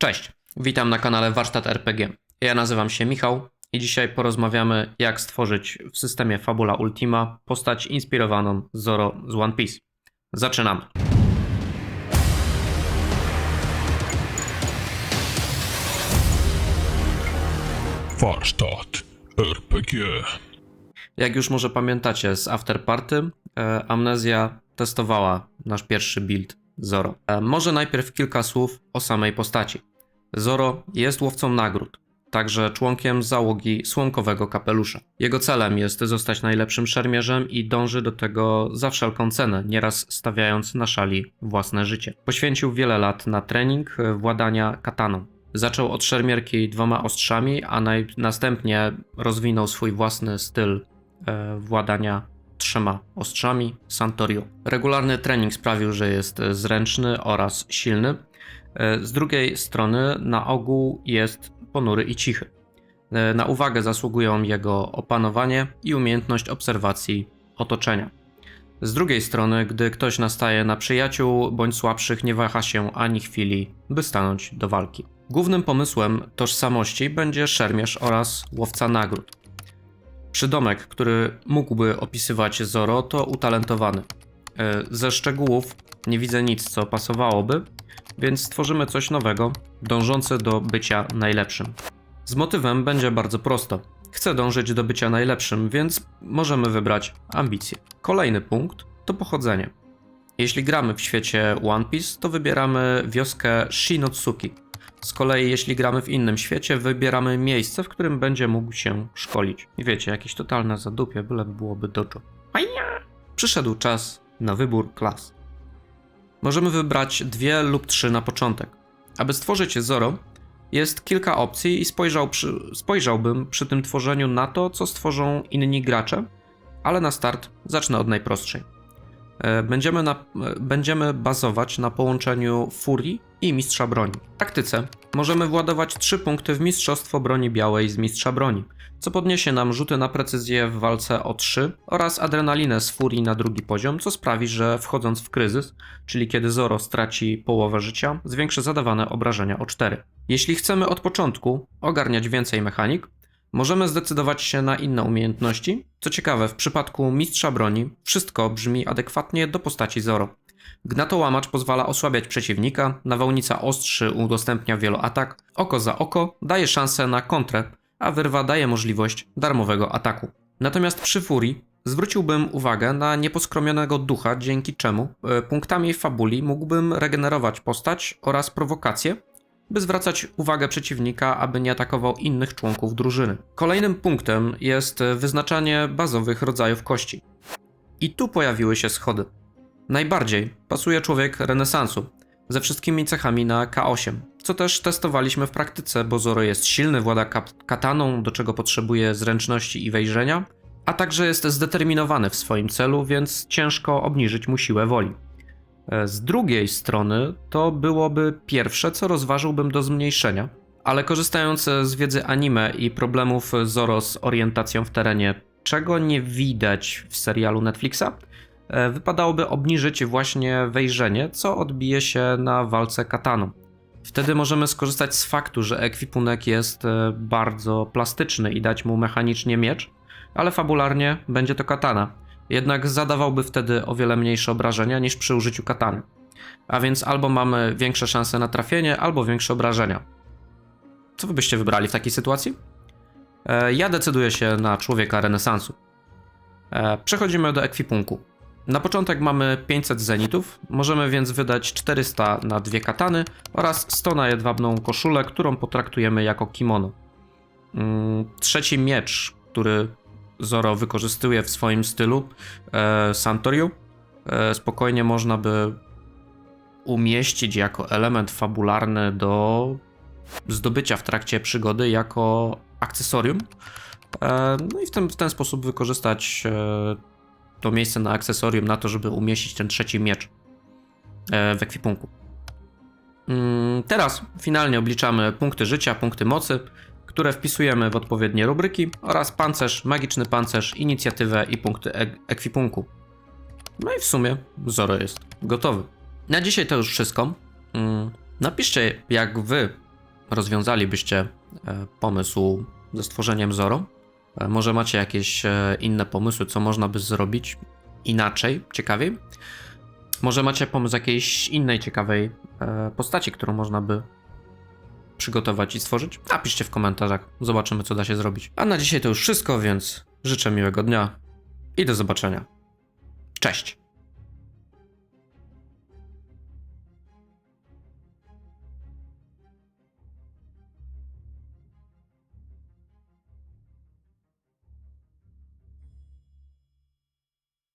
Cześć, witam na kanale Warsztat RPG. Ja nazywam się Michał i dzisiaj porozmawiamy jak stworzyć w systemie Fabula Ultima postać inspirowaną Zoro z One Piece. Zaczynamy. Warsztat RPG. Jak już może pamiętacie z Afterparty, e, Amnezja testowała nasz pierwszy build Zoro. E, może najpierw kilka słów o samej postaci. Zoro jest łowcą nagród, także członkiem załogi Słomkowego Kapelusza. Jego celem jest zostać najlepszym szermierzem i dąży do tego za wszelką cenę, nieraz stawiając na szali własne życie. Poświęcił wiele lat na trening władania kataną. Zaczął od szermierki dwoma ostrzami, a naj- następnie rozwinął swój własny styl e, władania trzema ostrzami Santorio. Regularny trening sprawił, że jest zręczny oraz silny. E, Z drugiej strony, na ogół jest ponury i cichy. E, Na uwagę zasługują jego opanowanie i umiejętność obserwacji otoczenia. Z drugiej strony, gdy ktoś nastaje na przyjaciół bądź słabszych, nie waha się ani chwili, by stanąć do walki. Głównym pomysłem tożsamości będzie szermierz oraz łowca nagród. Przydomek, który mógłby opisywać Zoro, to utalentowany. E, Ze szczegółów nie widzę nic, co pasowałoby, więc stworzymy coś nowego, dążące do bycia najlepszym. Z motywem będzie bardzo prosto. Chcę dążyć do bycia najlepszym, więc możemy wybrać ambicje. Kolejny punkt to pochodzenie. Jeśli gramy w świecie One Piece, to wybieramy wioskę Shinotsuki. Z kolei, jeśli gramy w innym świecie, wybieramy miejsce, w którym będzie mógł się szkolić. I wiecie, jakieś totalne zadupie, byleby byłoby dojo. Przyszedł czas na wybór klas. Możemy wybrać dwie lub trzy na początek. Aby stworzyć Zoro, jest kilka opcji i spojrzał przy, spojrzałbym przy tym tworzeniu na to, co stworzą inni gracze, ale na start zacznę od najprostszej. E, Będziemy, na, e, będziemy bazować na połączeniu furii i mistrza broni. W praktyce możemy władować 3 punkty w mistrzostwo broni białej z mistrza broni, co podniesie nam rzuty na precyzję w walce o 3 oraz adrenalinę z furii na drugi poziom, co sprawi, że wchodząc w kryzys, czyli kiedy Zoro straci połowę życia, zwiększy zadawane obrażenia o 4. Jeśli chcemy od początku ogarniać więcej mechanik, Możemy zdecydować się na inne umiejętności. Co ciekawe, w przypadku mistrza broni wszystko brzmi adekwatnie do postaci Zoro. Gnatołamacz pozwala osłabiać przeciwnika, nawałnica ostrzy udostępnia wieloatak, oko za oko daje szansę na kontrę, a wyrwa daje możliwość darmowego ataku. Natomiast przy furii zwróciłbym uwagę na nieposkromionego ducha, dzięki czemu e, punktami fabuli mógłbym regenerować postać oraz prowokację, by zwracać uwagę przeciwnika, aby nie atakował innych członków drużyny. Kolejnym punktem jest wyznaczanie bazowych rodzajów kości. I tu pojawiły się schody. Najbardziej pasuje człowiek renesansu, ze wszystkimi cechami na K8, co też testowaliśmy w praktyce, bo Zoro jest silny, włada kataną, do czego potrzebuje zręczności i wejrzenia, a także jest zdeterminowany w swoim celu, więc ciężko obniżyć mu siłę woli. E, Z drugiej strony, to byłoby pierwsze, co rozważyłbym do zmniejszenia, ale korzystając z wiedzy anime i problemów Zoro z orientacją w terenie, czego nie widać w serialu Netflixa, e, wypadałoby obniżyć właśnie wejrzenie, co odbije się na walce kataną. Wtedy możemy skorzystać z faktu, że ekwipunek jest e, bardzo plastyczny i dać mu mechanicznie miecz, ale fabularnie będzie to katana jednak zadawałby wtedy o wiele mniejsze obrażenia niż przy użyciu katany. A więc albo mamy większe szanse na trafienie, albo większe obrażenia. Co wy byście wybrali w takiej sytuacji? E, ja decyduję się na człowieka renesansu. E, przechodzimy do ekwipunku. Na początek mamy 500 zenitów, możemy więc wydać 400 na dwie katany oraz 100 na jedwabną koszulę, którą potraktujemy jako kimono. Mm, Trzeci miecz, który Zoro wykorzystuje w swoim stylu e, Santoriu, e, spokojnie można by umieścić jako element fabularny do zdobycia w trakcie przygody jako akcesorium. E, no i w ten, w ten sposób wykorzystać e, to miejsce na akcesorium na to, żeby umieścić ten trzeci miecz e, w ekwipunku. Mm, Teraz finalnie obliczamy punkty życia, punkty mocy, które wpisujemy w odpowiednie rubryki oraz pancerz, magiczny pancerz, inicjatywę i punkty ek- ekwipunku. No i w sumie Zoro jest gotowy. Na dzisiaj to już wszystko. Mm, Napiszcie, jak wy rozwiązalibyście e, pomysł ze stworzeniem Zoro. E, Może macie jakieś e, inne pomysły, co można by zrobić inaczej, ciekawiej. Może macie pomysł jakiejś innej ciekawej e, postaci, którą można by przygotować i stworzyć? Napiszcie w komentarzach, zobaczymy co da się zrobić. A na dzisiaj to już wszystko, więc życzę miłego dnia i do zobaczenia. Cześć!